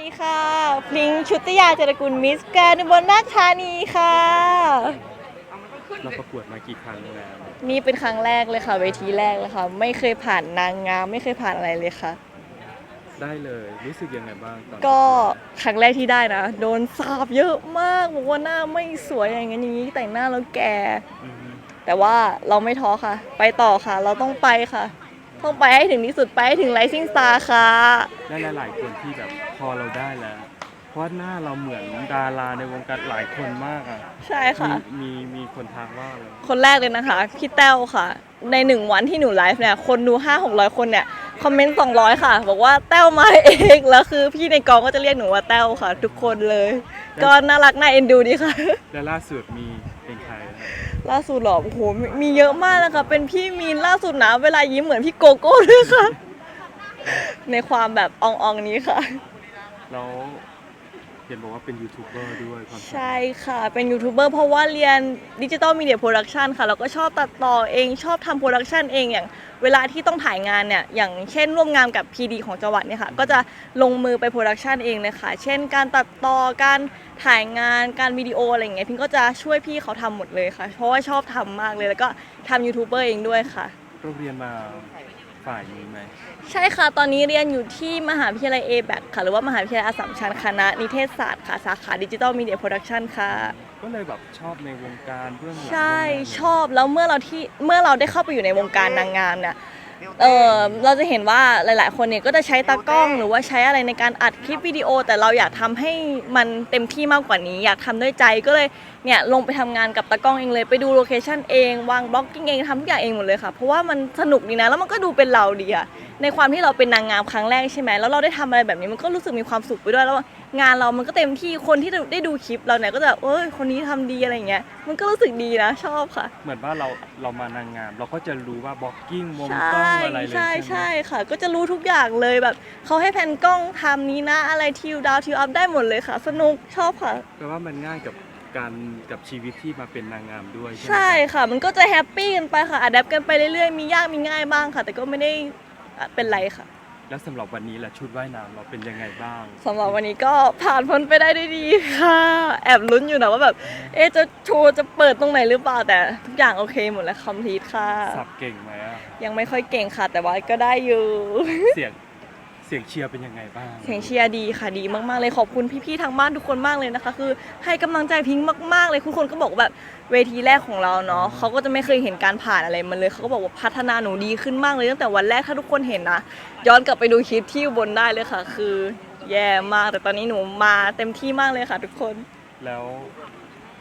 ดีค่ะพลิงชุติยาจรกุลมิสแกรนด์อุบลราชธานีค่ะ เราประกวดมากี่ครั้งแล้วนี่เป็นครั้งแรกเลยค่ะ เวทีแรกเลยค่ะ ไม่เคยผ่านนางงาม ไม่เคยผ่านอะไรเลยค่ะ ได้เลยรู้สึกยังไงบ้างตอนก็ครั้งแรกที่ได้นะ โดนสาบเยอะมากบอกว่าหน้าไม่สวยอย่างนั้นอย่างนี้แต่งหน้าแล้วแก่ อืมแต่ว่าเราไม่ท้อค่ะ ไปต่อค่ะ เราต้องไปค่ะ ต้องไปให้ถึงที่สุดไปให้ถึง Rising Star ค่ะ และหลายๆคนที่แบบพอเราได้แล้ว เพราะว่าหน้าเราเหมือนดาราในวงการหลายคนมากอะใช่มีค่ะมีมีคนทักว่าเลยคนแรกเลยนะคะ พี่แต้วค่ะ ในหนึ่งวันที่หนูไลฟ์เนี่ย คนดู 5 600 คนเนี่ย คอมเมนต์ 200 ค่ะ บอกว่าแต้วมาเอง แล้วคือพี่ในกองก็จะเรียกหนูว่าแต้วค่ะ ทุกคนเลย ก็น่ารักน่าเอ็นดูดีค่ะ และล่าสุดมีเป็นใครนะ ล่าสุดหรอโอ้โหมีมีเยอะมากนะคะเป็นพี่มีนล่าสุดนะเวลายิ้มเหมือนพี่โกโก้ด้วยค่ะ ในความแบบอองๆนี้ค่ะ แล้ว เห็นบอกว่าเป็นยูทูบเบอร์ด้วยความสามารถใช่ค่ะ เป็นยูทูบเบอร์เพราะว่าเรียนดิจิตอลมีเดียโปรดักชันค่ะ แล้วก็ชอบตัดต่อเองชอบทำโปรดักชันเองอย่างเวลาที่ต้องถ่ายงานเนี่ย อย่างเช่นร่วมงานกับ PD ของจังหวัดเนี่ยค่ะ ก็จะลงมือไปโปรดักชันเองเลยค่ะ เช่น การตัดต่อ การถ่ายงาน การวิดีโออะไรอย่างเงี้ย พิงก็จะช่วยพี่เขาทำหมดเลยค่ะ เพราะว่าชอบทำมากเลย แล้วก็ทำยูทูบเบอร์เองด้วยค่ะ เราเรียนมา ฝ่ายนี้ไหมใช่ค่ะ ตอนนี้เรียนอยู่ที่มหาวิทยาลัย a b a c ค่ะ หรือว่ามหาวิทยาลัยอัสสัมชัญคณะนิเทศศาสตร์ค่ะ สาขาดิจิตอลมีเดียโปรดักชันค่ะ ก็เลยแบบชอบในวงการเบื้องหลังใช่เบื้องหน้าชอบแล้วเมื่อเราที่เมื่อเราได้เข้าไปอยู่ในวงการนางงามเนี่ย เออเราจะเห็นว่าหลาย ๆ คนเนี่ยก็จะใช้ตากล้องหรือว่าใช้อะไรในการอัดคลิปวิดีโอ แต่เราอยากทำให้มันเต็มที่มากกว่านี้ อยากทำด้วยใจก็เลยเนี่ยลงไปทำงานกับตากล้องเองเลยไปดูโลเคชั่นเองวางบล็อกกิ้งเองทำทุกอย่างเองหมดเลยค่ะเพราะว่ามันสนุกดีนะแล้วมันก็ดูเป็นเราดีอะ ในความที่เราเป็นนางงามครั้งแรกใช่ไหมแล้วเราได้ทำอะไรแบบนี้มันก็รู้สึกมีความสุขไปด้วยแล้วงานเรามันก็เต็มที่คนที่ได้ดูคลิปเราเนี่ยก็จะเอ้ยคนนี้ทำดีอะไรอย่างเงี้ยมันก็รู้สึกดีนะชอบค่ะ เหมือนว่าเราเรามานางงาม เราก็จะรู้ว่าบล็อกกิ้งมุมใชกล้อง่อะไรเลยใช่ใช่ไหมใช่ค่ะ ก็จะรู้ทุกอย่างเลยแบบเขาให้แผ่นกล้องทำนี้นะอะไรทิวดาวทิวอัพได้หมดเลยค่ะ สนุกชอบค่ะแปลว่ามันง่ายกับการกับชีวิตที่มาเป็นนางงามด้วยใช่ไหมใช่ค่ะ มันก็จะแฮปปี้กันไปค่ะอัดแอปกันไปเรื่อยๆมียากมีง่ายบ้างค่ะ แต่ก็ไม่ได้ เป็นไรค่ะ แล้วสำหรับวันนี้ล่ะชุดว่ายน้ำเราเป็นยังไงบ้าง สำหรับวันนี้ก็ผ่านพ้นไปได้ด้วยดีค่ะ แอบลุ้นอยู่นะว่าแบบ เอ๊ะจะโชว์จะเปิดตรงไหนหรือเปล่าแต่ทุกอย่างโอเคหมดแล้วคอมพลีทค่ะ สับเก่งไหมอะยังไม่ค่อยเก่งค่ะ แต่ว่าก็ได้อยู่ เสียง เสียงเชียร์เป็นยังไงบ้างเสียงเชียร์ดีค่ะดีมากๆเลยขอบคุณพี่ๆทางบ้านทุกคนมากเลยนะคะ คือให้กำลังใจพิงค์มากๆเลยทุกคนก็บอกว่าแบบเวทีแรกของเราเนาะเขาก็จะไม่เคยเห็นการผ่านอะไรมาเลยเขาก็บอกว่าพัฒนาหนูดีขึ้นมากเลยตั้งแต่วันแรกถ้าทุกคนเห็นนะย้อนกลับไปดูคลิปที่อุบนได้เลยค่ะ คือแย่มากแต่ตอนนี้หนูมาเต็มที่มากเลยค่ะ ทุกคน แล้ว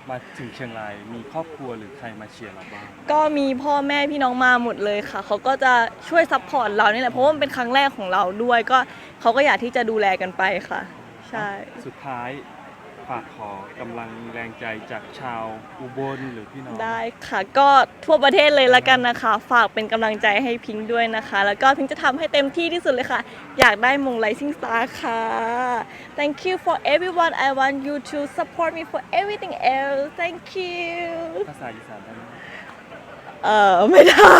มาถึงเชียงรายมีครอบครัวหรือใครมาเชียร์เราบ้างก็มีพ่อแม่พี่น้องมาหมดเลยค่ะ เขาก็จะช่วยซัพพอร์ตเรานี่แหละเพราะว่ามันเป็นครั้งแรกของเราด้วยก็เขาก็อยากที่จะดูแลกันไปค่ะ ใช่ สุดท้าย ฝากขอกำลังแรงใจจากชาวอุบลหรือพี่น้องได้ค่ะ ก็ทั่วประเทศเลยละกันนะคะ ฝากเป็นกำลังใจให้พิงค์ด้วยนะคะ แล้วก็พิงค์จะทำให้เต็มที่ที่สุดเลยค่ะ อยากได้มง Rising Star ค่ะ Thank you for everyone I want you to support me for everything else Thank you ภาษาอีสานได้ไหม เออไม่ได้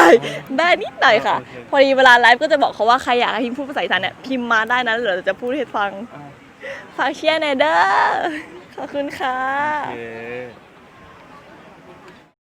ได้นิดหน่อยค่ะ โอเค พอดีเวลาไลฟ์ก็จะบอกเขาว่าใครอยากให้พิมพ์พูดภาษาอีสานเนี่ยพิมพ์มาได้นะเดี๋ยวเราจะพูดให้ฟัง อ่า ฝากเชียร์หน่อยเด้อขอบคุณค่ะ โอเค